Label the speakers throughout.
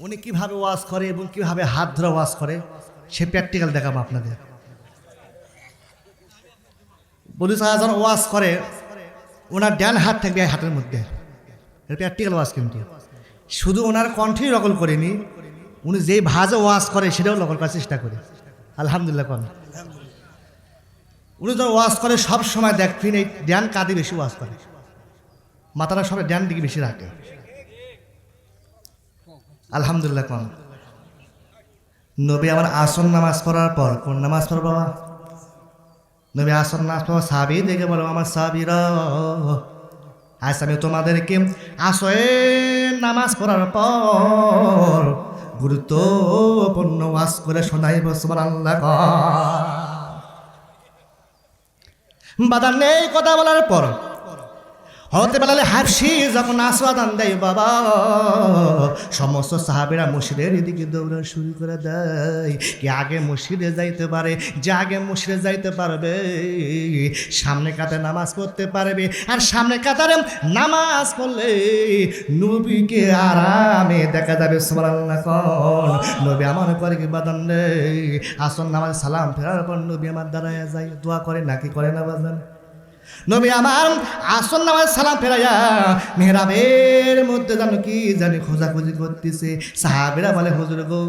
Speaker 1: উনি কীভাবে ওয়াজ করে এবং কীভাবে হাত ধরে ওয়াজ করে, সে প্র্যাকটিক্যাল দেখাবো আপনাদের। বলি যখন ওয়াজ করে, ওনার ডান হাত থাকবে হাতের মধ্যে। প্র্যাকটিক্যাল ওয়াজ কিন্তু। শুধু ওনার কণ্ঠেই নকল করেনি, উনি যেই ভাজে ওয়াজ করে, সেটাও নকল করার চেষ্টা করে। আলহামদুলিল্লাহ, কন। উনি যখন ওয়াজ করে সব সময় দেখবেন এই ড্যান কাঁধে বেশি ওয়াজ করে। মাথাটা সবাই ড্যান দিকে বেশি রাখে। আলহামদুলিল্লাহ, কন নবী আমার আসন নামাজ পড়ার পর, কোন নামাজ পড়ো বাবা? নবী আসন নামাজ পড়ো সাবি দেখে বলো আমার সাবিরা আজ আমি তোমাদেরকে আসয়ে নামাজ পড়ার পর গুরুত্বপূর্ণ ওয়াজ করে শোনাই বসবার আল্লাহ বাদান নেই কথা বলার পর হতে বেলালে হাফসি যখন আসওয়াদান দেয়, বাবা, সমস্ত সাহাবেরা মসজিদের এদিকে দৌড়া শুরু করে দেয়। কি আগে মসজিদে যাইতে পারে, যে আগে মসজিদে যাইতে পারবে, সামনে কাতারে নামাজ পড়তে পারবে। আর সামনে কাতারে নামাজ পড়লে নবীকে আরামে দেখা যাবে কোন। নবী আমার করে কি বাদান নেই আসন নামাজ সালাম ফেরার পর নবী আমার দাঁড়ায় যায়, দোয়া করে নাকি করে না বাজান? নবী আমার আসল নামাজ সালাম ফেরাইয়া মেহরাবের মধ্যে জানো কি জানি খোঁজাখুঁজি করতেছে। সাহাবেরা বলে, হুজুর গো,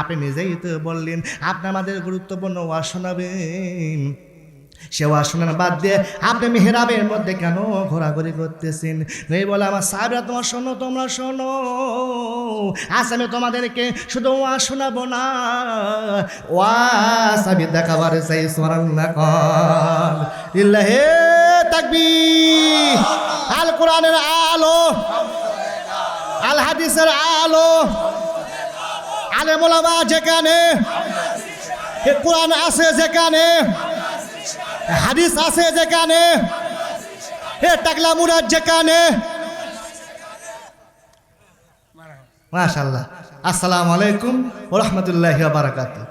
Speaker 1: আপনি নিজেই তো বললেন, আপনি আমাদের গুরুত্বপূর্ণ ওয়াজ শোনাবেন সে ওয়াজ শোনানো বাদ দিয়ে আপনি মেহরাবের মধ্যে কেন ঘোরাঘুরি করতেছেন? এই বলে আমার সাহেবরা, তোমার শোনো, তোমরা শোনো। আজ আমি তোমাদেরকে শুধু ওয়াজ শোনাবো না। ওয়াজ আমি দেখাবার চাই স্মরণ না কর ইল্লাহে তাকবি আল কোরআনের আলো। আল হাদিসের আলো। আলে মোলামা যেখানে কোরআন আছে যেখানে। হাদিস আছে যেখানে হে টাকলা মুরাদ যেখানে। মাশাল্লাহ আসসালামু আলাইকুম ওরহমতুল্লাহ বারাকাতুহ।